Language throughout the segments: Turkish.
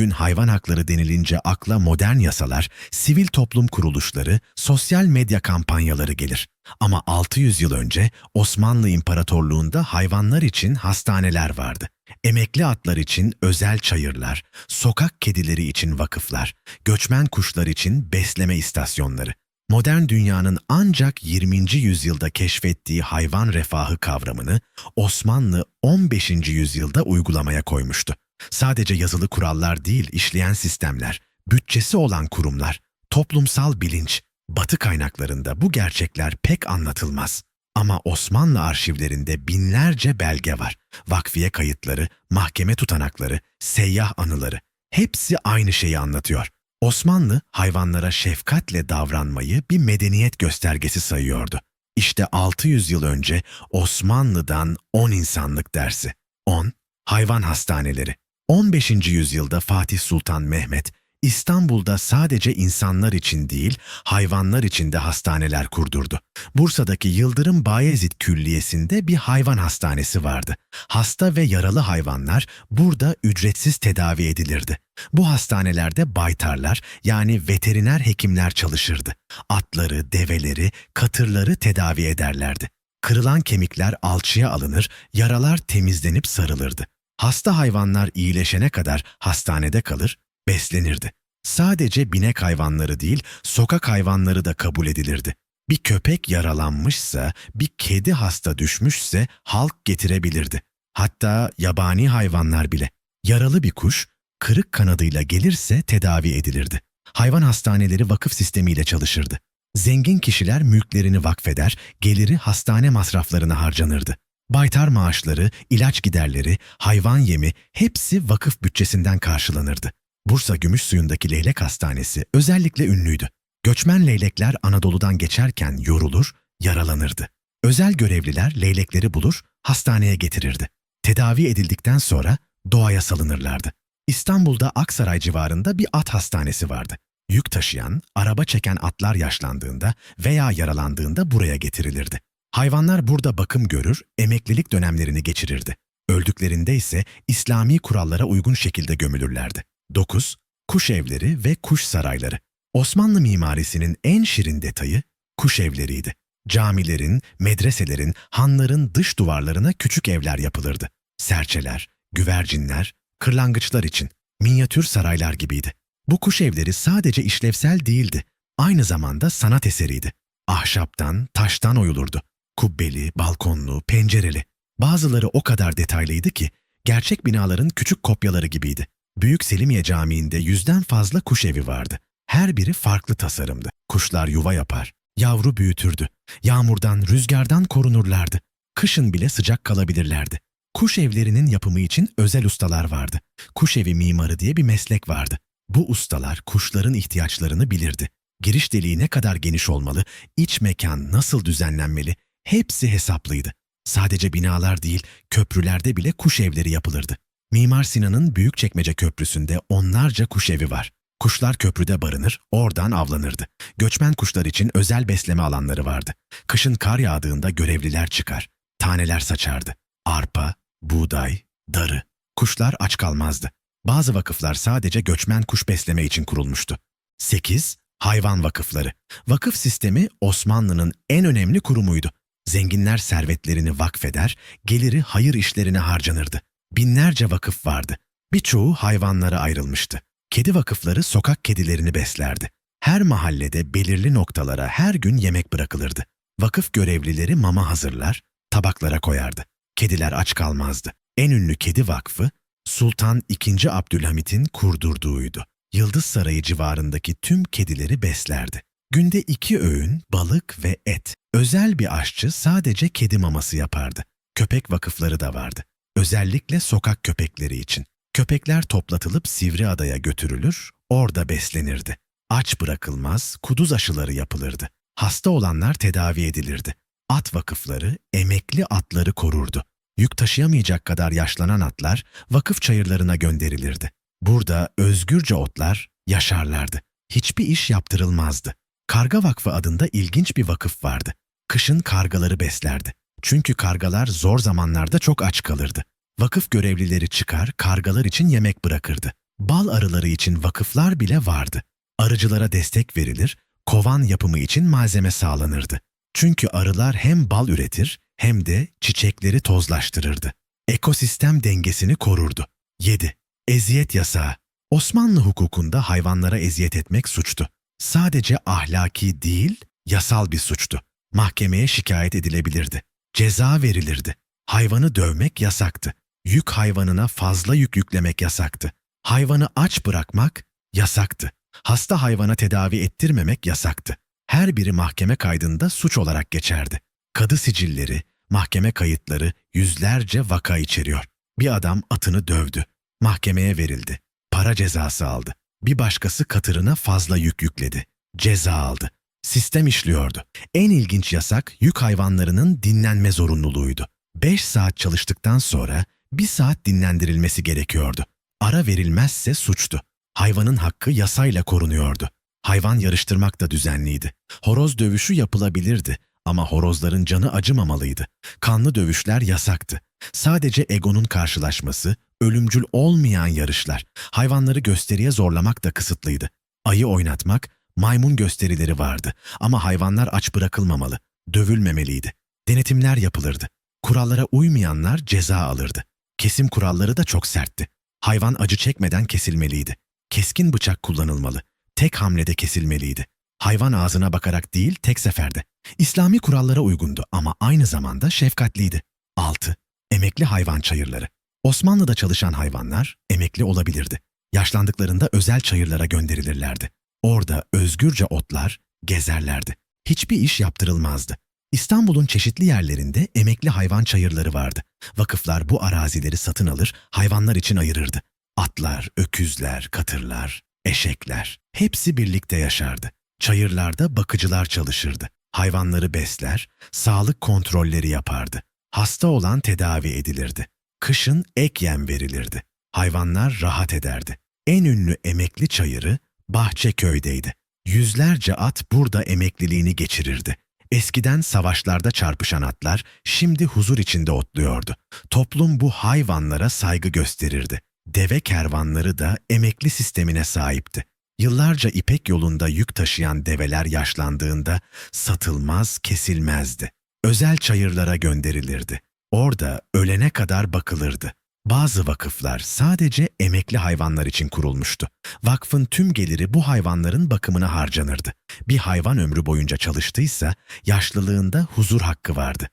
Bugün hayvan hakları denilince akla modern yasalar, sivil toplum kuruluşları, sosyal medya kampanyaları gelir. Ama 600 yıl önce Osmanlı İmparatorluğu'nda hayvanlar için hastaneler vardı. Emekli atlar için özel çayırlar, sokak kedileri için vakıflar, göçmen kuşlar için besleme istasyonları. Modern dünyanın ancak 20. yüzyılda keşfettiği hayvan refahı kavramını Osmanlı 15. yüzyılda uygulamaya koymuştu. Sadece yazılı kurallar değil, işleyen sistemler, bütçesi olan kurumlar, toplumsal bilinç, batı kaynaklarında bu gerçekler pek anlatılmaz. Ama Osmanlı arşivlerinde binlerce belge var. Vakfiye kayıtları, mahkeme tutanakları, seyyah anıları. Hepsi aynı şeyi anlatıyor. Osmanlı hayvanlara şefkatle davranmayı bir medeniyet göstergesi sayıyordu. İşte 600 yıl önce Osmanlı'dan 10 insanlık dersi. 10. Hayvan hastaneleri. 15. yüzyılda Fatih Sultan Mehmet, İstanbul'da sadece insanlar için değil, hayvanlar için de hastaneler kurdurdu. Bursa'daki Yıldırım Bayezid Külliyesi'nde bir hayvan hastanesi vardı. Hasta ve yaralı hayvanlar burada ücretsiz tedavi edilirdi. Bu hastanelerde baytarlar yani veteriner hekimler çalışırdı. Atları, develeri, katırları tedavi ederlerdi. Kırılan kemikler alçıya alınır, yaralar temizlenip sarılırdı. Hasta hayvanlar iyileşene kadar hastanede kalır, beslenirdi. Sadece binek hayvanları değil, sokak hayvanları da kabul edilirdi. Bir köpek yaralanmışsa, bir kedi hasta düşmüşse halk getirebilirdi. Hatta yabani hayvanlar bile. Yaralı bir kuş, kırık kanadıyla gelirse tedavi edilirdi. Hayvan hastaneleri vakıf sistemiyle çalışırdı. Zengin kişiler mülklerini vakfeder, geliri hastane masraflarına harcanırdı. Baytar maaşları, ilaç giderleri, hayvan yemi hepsi vakıf bütçesinden karşılanırdı. Bursa Gümüşsuyu'ndaki leylek hastanesi özellikle ünlüydü. Göçmen leylekler Anadolu'dan geçerken yorulur, yaralanırdı. Özel görevliler leylekleri bulur, hastaneye getirirdi. Tedavi edildikten sonra doğaya salınırlardı. İstanbul'da Aksaray civarında bir at hastanesi vardı. Yük taşıyan, araba çeken atlar yaşlandığında veya yaralandığında buraya getirilirdi. Hayvanlar burada bakım görür, emeklilik dönemlerini geçirirdi. Öldüklerinde ise İslami kurallara uygun şekilde gömülürlerdi. 9. Kuş evleri ve kuş sarayları. Osmanlı mimarisinin en şirin detayı kuş evleriydi. Camilerin, medreselerin, hanların dış duvarlarına küçük evler yapılırdı. Serçeler, güvercinler, kırlangıçlar için minyatür saraylar gibiydi. Bu kuş evleri sadece işlevsel değildi, aynı zamanda sanat eseriydi. Ahşaptan, taştan oyulurdu. Kubbeli, balkonlu, pencereli. Bazıları o kadar detaylıydı ki gerçek binaların küçük kopyaları gibiydi. Büyük Selimiye Camii'nde yüzden fazla kuş evi vardı. Her biri farklı tasarımdı. Kuşlar yuva yapar, yavru büyütürdü. Yağmurdan, rüzgardan korunurlardı. Kışın bile sıcak kalabilirlerdi. Kuş evlerinin yapımı için özel ustalar vardı. Kuş evi mimarı diye bir meslek vardı. Bu ustalar kuşların ihtiyaçlarını bilirdi. Giriş deliği ne kadar geniş olmalı, iç mekan nasıl düzenlenmeli, hepsi hesaplıydı. Sadece binalar değil, köprülerde bile kuş evleri yapılırdı. Mimar Sinan'ın Büyükçekmece Köprüsü'nde onlarca kuş evi var. Kuşlar köprüde barınır, oradan avlanırdı. Göçmen kuşlar için özel besleme alanları vardı. Kışın kar yağdığında görevliler çıkar. Taneler saçardı. Arpa, buğday, darı. Kuşlar aç kalmazdı. Bazı vakıflar sadece göçmen kuş besleme için kurulmuştu. 8. Hayvan vakıfları. Vakıf sistemi Osmanlı'nın en önemli kurumuydu. Zenginler servetlerini vakfeder, geliri hayır işlerine harcanırdı. Binlerce vakıf vardı. Birçoğu hayvanlara ayrılmıştı. Kedi vakıfları sokak kedilerini beslerdi. Her mahallede belirli noktalara her gün yemek bırakılırdı. Vakıf görevlileri mama hazırlar, tabaklara koyardı. Kediler aç kalmazdı. En ünlü kedi vakfı Sultan II. Abdülhamit'in kurdurduğuydu. Yıldız Sarayı civarındaki tüm kedileri beslerdi. Günde iki öğün balık ve et. Özel bir aşçı sadece kedi maması yapardı. Köpek vakıfları da vardı. Özellikle sokak köpekleri için. Köpekler toplatılıp Sivriada'ya götürülür, orada beslenirdi. Aç bırakılmaz, kuduz aşıları yapılırdı. Hasta olanlar tedavi edilirdi. At vakıfları emekli atları korurdu. Yük taşıyamayacak kadar yaşlanan atlar vakıf çayırlarına gönderilirdi. Burada özgürce otlar yaşarlardı. Hiçbir iş yaptırılmazdı. Karga Vakfı adında ilginç bir vakıf vardı. Kışın kargaları beslerdi. Çünkü kargalar zor zamanlarda çok aç kalırdı. Vakıf görevlileri çıkar, kargalar için yemek bırakırdı. Bal arıları için vakıflar bile vardı. Arıcılara destek verilir, kovan yapımı için malzeme sağlanırdı. Çünkü arılar hem bal üretir hem de çiçekleri tozlaştırırdı. Ekosistem dengesini korurdu. 7. Eziyet yasağı. Osmanlı hukukunda hayvanlara eziyet etmek suçtu. Sadece ahlaki değil, yasal bir suçtu. Mahkemeye şikayet edilebilirdi. Ceza verilirdi. Hayvanı dövmek yasaktı. Yük hayvanına fazla yük yüklemek yasaktı. Hayvanı aç bırakmak yasaktı. Hasta hayvana tedavi ettirmemek yasaktı. Her biri mahkeme kaydında suç olarak geçerdi. Kadı sicilleri, mahkeme kayıtları yüzlerce vaka içeriyor. Bir adam atını dövdü. Mahkemeye verildi. Para cezası aldı. Bir başkası katırına fazla yük yükledi. Ceza aldı. Sistem işliyordu. En ilginç yasak yük hayvanlarının dinlenme zorunluluğuydu. 5 saat çalıştıktan sonra bir saat dinlendirilmesi gerekiyordu. Ara verilmezse suçtu. Hayvanın hakkı yasayla korunuyordu. Hayvan yarıştırmak da düzenliydi. Horoz dövüşü yapılabilirdi ama horozların canı acımamalıydı. Kanlı dövüşler yasaktı. Sadece egonun karşılaşması, ölümcül olmayan yarışlar, hayvanları gösteriye zorlamak da kısıtlıydı. Ayı oynatmak, maymun gösterileri vardı ama hayvanlar aç bırakılmamalı, dövülmemeliydi. Denetimler yapılırdı. Kurallara uymayanlar ceza alırdı. Kesim kuralları da çok sertti. Hayvan acı çekmeden kesilmeliydi. Keskin bıçak kullanılmalı. Tek hamlede kesilmeliydi. Hayvan ağzına bakarak değil, tek seferde. İslami kurallara uygundu ama aynı zamanda şefkatliydi. 6. Emekli hayvan çayırları. Osmanlı'da çalışan hayvanlar emekli olabilirdi. Yaşlandıklarında özel çayırlara gönderilirlerdi. Orada özgürce otlar, gezerlerdi. Hiçbir iş yaptırılmazdı. İstanbul'un çeşitli yerlerinde emekli hayvan çayırları vardı. Vakıflar bu arazileri satın alır, hayvanlar için ayırırdı. Atlar, öküzler, katırlar, eşekler hepsi birlikte yaşardı. Çayırlarda bakıcılar çalışırdı. Hayvanları besler, sağlık kontrolleri yapardı. Hasta olan tedavi edilirdi. Kışın ek yem verilirdi. Hayvanlar rahat ederdi. En ünlü emekli çayırı Bahçeköy'deydi. Yüzlerce at burada emekliliğini geçirirdi. Eskiden savaşlarda çarpışan atlar şimdi huzur içinde otluyordu. Toplum bu hayvanlara saygı gösterirdi. Deve kervanları da emekli sistemine sahipti. Yıllarca İpek yolunda yük taşıyan develer yaşlandığında satılmaz, kesilmezdi. Özel çayırlara gönderilirdi. Orada ölene kadar bakılırdı. Bazı vakıflar sadece emekli hayvanlar için kurulmuştu. Vakfın tüm geliri bu hayvanların bakımına harcanırdı. Bir hayvan ömrü boyunca çalıştıysa yaşlılığında huzur hakkı vardı.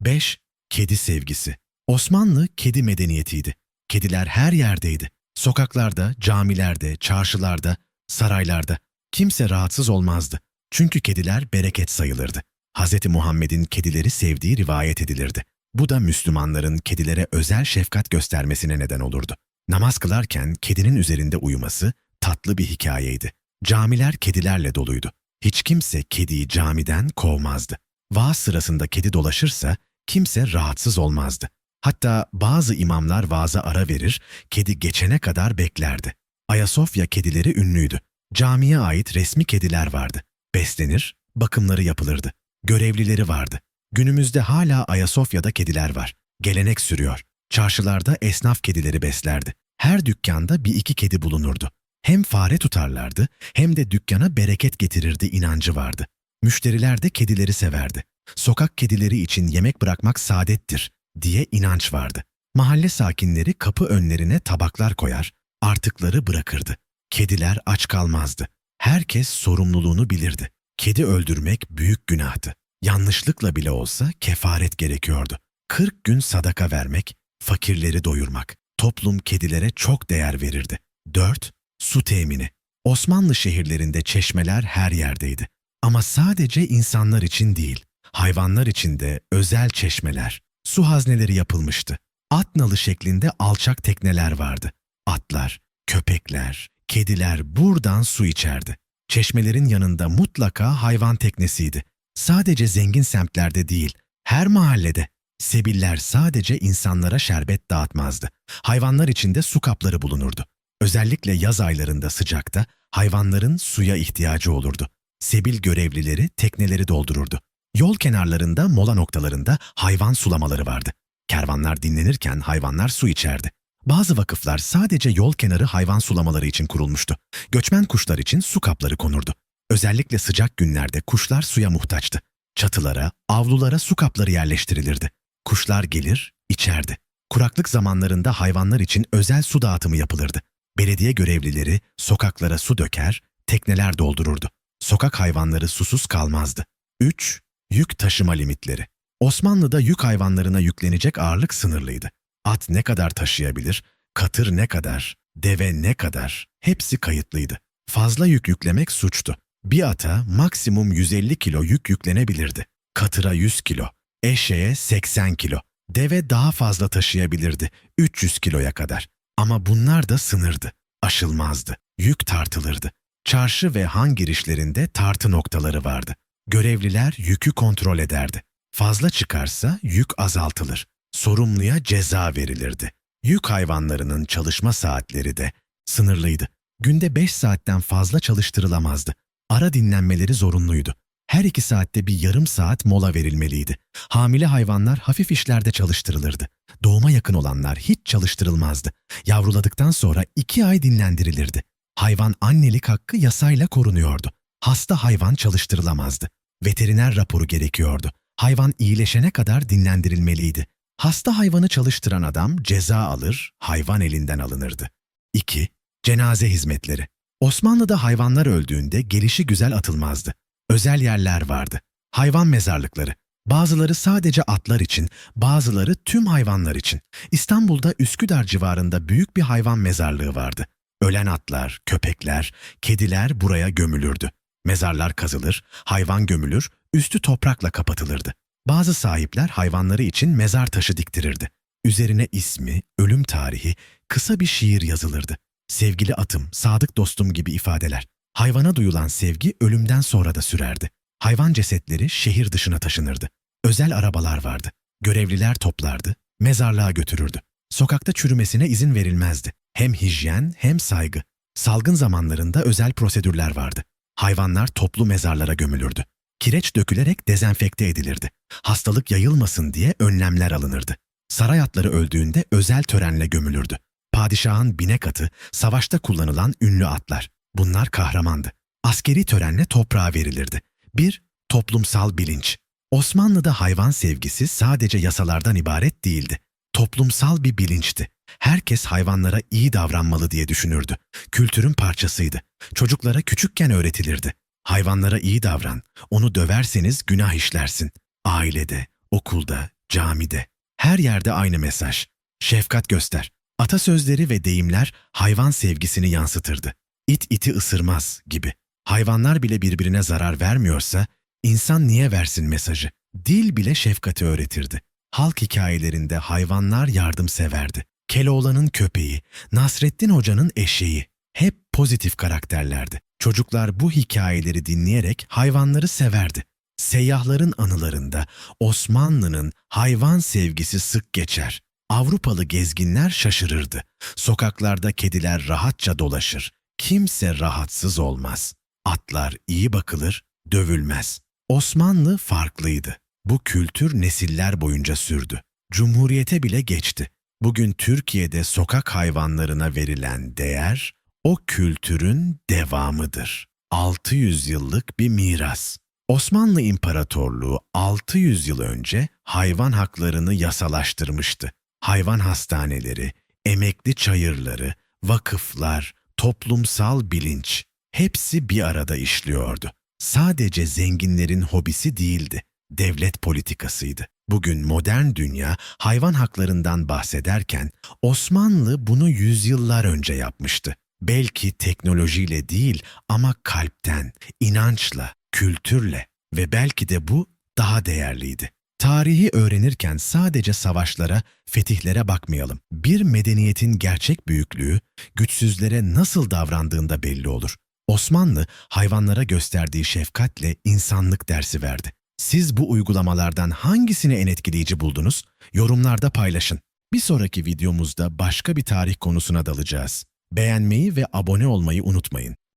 5. Kedi sevgisi. Osmanlı kedi medeniyetiydi. Kediler her yerdeydi. Sokaklarda, camilerde, çarşılarda, saraylarda. Kimse rahatsız olmazdı. Çünkü kediler bereket sayılırdı. Hz. Muhammed'in kedileri sevdiği rivayet edilirdi. Bu da Müslümanların kedilere özel şefkat göstermesine neden olurdu. Namaz kılarken kedinin üzerinde uyuması tatlı bir hikayeydi. Camiler kedilerle doluydu. Hiç kimse kediyi camiden kovmazdı. Vaaz sırasında kedi dolaşırsa kimse rahatsız olmazdı. Hatta bazı imamlar vaaza ara verir, kedi geçene kadar beklerdi. Ayasofya kedileri ünlüydü. Camiye ait resmi kediler vardı. Beslenir, bakımları yapılırdı. Görevlileri vardı. Günümüzde hala Ayasofya'da kediler var. Gelenek sürüyor. Çarşılarda esnaf kedileri beslerdi. Her dükkanda bir iki kedi bulunurdu. Hem fare tutarlardı hem de dükkana bereket getirirdi inancı vardı. Müşteriler de kedileri severdi. Sokak kedileri için yemek bırakmak saadettir diye inanç vardı. Mahalle sakinleri kapı önlerine tabaklar koyar, artıkları bırakırdı. Kediler aç kalmazdı. Herkes sorumluluğunu bilirdi. Kedi öldürmek büyük günahtı. Yanlışlıkla bile olsa kefaret gerekiyordu. 40 gün sadaka vermek, fakirleri doyurmak. Toplum kedilere çok değer verirdi. 4. Su temini. Osmanlı şehirlerinde çeşmeler her yerdeydi. Ama sadece insanlar için değil, hayvanlar için de özel çeşmeler, su hazneleri yapılmıştı. At nalı şeklinde alçak tekneler vardı. Atlar, köpekler, kediler buradan su içerdi. Çeşmelerin yanında mutlaka hayvan teknesiydi. Sadece zengin semtlerde değil, her mahallede. Sebiller sadece insanlara şerbet dağıtmazdı. Hayvanlar için de su kapları bulunurdu. Özellikle yaz aylarında sıcakta hayvanların suya ihtiyacı olurdu. Sebil görevlileri tekneleri doldururdu. Yol kenarlarında, mola noktalarında hayvan sulamaları vardı. Kervanlar dinlenirken hayvanlar su içerdi. Bazı vakıflar sadece yol kenarı hayvan sulamaları için kurulmuştu. Göçmen kuşlar için su kapları konurdu. Özellikle sıcak günlerde kuşlar suya muhtaçtı. Çatılara, avlulara su kapları yerleştirilirdi. Kuşlar gelir, içerdi. Kuraklık zamanlarında hayvanlar için özel su dağıtımı yapılırdı. Belediye görevlileri sokaklara su döker, tekneler doldururdu. Sokak hayvanları susuz kalmazdı. 3. Yük taşıma limitleri. Osmanlı'da yük hayvanlarına yüklenecek ağırlık sınırlıydı. At ne kadar taşıyabilir, katır ne kadar, deve ne kadar hepsi kayıtlıydı. Fazla yük yüklemek suçtu. Bir ata maksimum 150 kilo yük yüklenebilirdi. Katıra 100 kilo, eşeğe 80 kilo. Deve daha fazla taşıyabilirdi, 300 kiloya kadar. Ama bunlar da sınırdı, aşılmazdı. Yük tartılırdı. Çarşı ve han girişlerinde tartı noktaları vardı. Görevliler yükü kontrol ederdi. Fazla çıkarsa yük azaltılır. Sorumluya ceza verilirdi. Yük hayvanlarının çalışma saatleri de sınırlıydı. Günde 5 saatten fazla çalıştırılamazdı. Ara dinlenmeleri zorunluydu. Her iki saatte bir yarım saat mola verilmeliydi. Hamile hayvanlar hafif işlerde çalıştırılırdı. Doğuma yakın olanlar hiç çalıştırılmazdı. Yavruladıktan sonra iki ay dinlendirilirdi. Hayvan annelik hakkı yasayla korunuyordu. Hasta hayvan çalıştırılamazdı. Veteriner raporu gerekiyordu. Hayvan iyileşene kadar dinlendirilmeliydi. Hasta hayvanı çalıştıran adam ceza alır, hayvan elinden alınırdı. 2. Cenaze hizmetleri. Osmanlı'da hayvanlar öldüğünde gelişi güzel atılmazdı. Özel yerler vardı. Hayvan mezarlıkları. Bazıları sadece atlar için, bazıları tüm hayvanlar için. İstanbul'da Üsküdar civarında büyük bir hayvan mezarlığı vardı. Ölen atlar, köpekler, kediler buraya gömülürdü. Mezarlar kazılır, hayvan gömülür, üstü toprakla kapatılırdı. Bazı sahipler hayvanları için mezar taşı diktirirdi. Üzerine ismi, ölüm tarihi, kısa bir şiir yazılırdı. Sevgili atım, sadık dostum gibi ifadeler. Hayvana duyulan sevgi ölümden sonra da sürerdi. Hayvan cesetleri şehir dışına taşınırdı. Özel arabalar vardı. Görevliler toplardı, mezarlığa götürürdü. Sokakta çürümesine izin verilmezdi. Hem hijyen hem saygı. Salgın zamanlarında özel prosedürler vardı. Hayvanlar toplu mezarlara gömülürdü. Kireç dökülerek dezenfekte edilirdi. Hastalık yayılmasın diye önlemler alınırdı. Saray atları öldüğünde özel törenle gömülürdü. Padişahın binek atı, savaşta kullanılan ünlü atlar. Bunlar kahramandı. Askeri törenle toprağa verilirdi. Bir, toplumsal bilinç. Osmanlı'da hayvan sevgisi sadece yasalardan ibaret değildi. Toplumsal bir bilinçti. Herkes hayvanlara iyi davranmalı diye düşünürdü. Kültürün parçasıydı. Çocuklara küçükken öğretilirdi. Hayvanlara iyi davran, onu döverseniz günah işlersin. Ailede, okulda, camide, her yerde aynı mesaj. Şefkat göster. Atasözleri ve deyimler hayvan sevgisini yansıtırdı. İt iti ısırmaz gibi. Hayvanlar bile birbirine zarar vermiyorsa insan niye versin mesajı? Dil bile şefkati öğretirdi. Halk hikayelerinde hayvanlar yardımseverdi. Keloğlan'ın köpeği, Nasrettin Hoca'nın eşeği hep pozitif karakterlerdi. Çocuklar bu hikayeleri dinleyerek hayvanları severdi. Seyyahların anılarında Osmanlı'nın hayvan sevgisi sık geçer. Avrupalı gezginler şaşırırdı. Sokaklarda kediler rahatça dolaşır. Kimse rahatsız olmaz. Atlar iyi bakılır, dövülmez. Osmanlı farklıydı. Bu kültür nesiller boyunca sürdü. Cumhuriyete bile geçti. Bugün Türkiye'de sokak hayvanlarına verilen değer o kültürün devamıdır. 600 yıllık bir miras. Osmanlı İmparatorluğu 600 yıl önce hayvan haklarını yasalaştırmıştı. Hayvan hastaneleri, emekli çayırları, vakıflar, toplumsal bilinç hepsi bir arada işliyordu. Sadece zenginlerin hobisi değildi, devlet politikasıydı. Bugün modern dünya hayvan haklarından bahsederken Osmanlı bunu yüzyıllar önce yapmıştı. Belki teknolojiyle değil ama kalpten, inançla, kültürle ve belki de bu daha değerliydi. Tarihi öğrenirken sadece savaşlara, fetihlere bakmayalım. Bir medeniyetin gerçek büyüklüğü, güçsüzlere nasıl davrandığında belli olur. Osmanlı, hayvanlara gösterdiği şefkatle insanlık dersi verdi. Siz bu uygulamalardan hangisini en etkileyici buldunuz? Yorumlarda paylaşın. Bir sonraki videomuzda başka bir tarih konusuna dalacağız. Beğenmeyi ve abone olmayı unutmayın.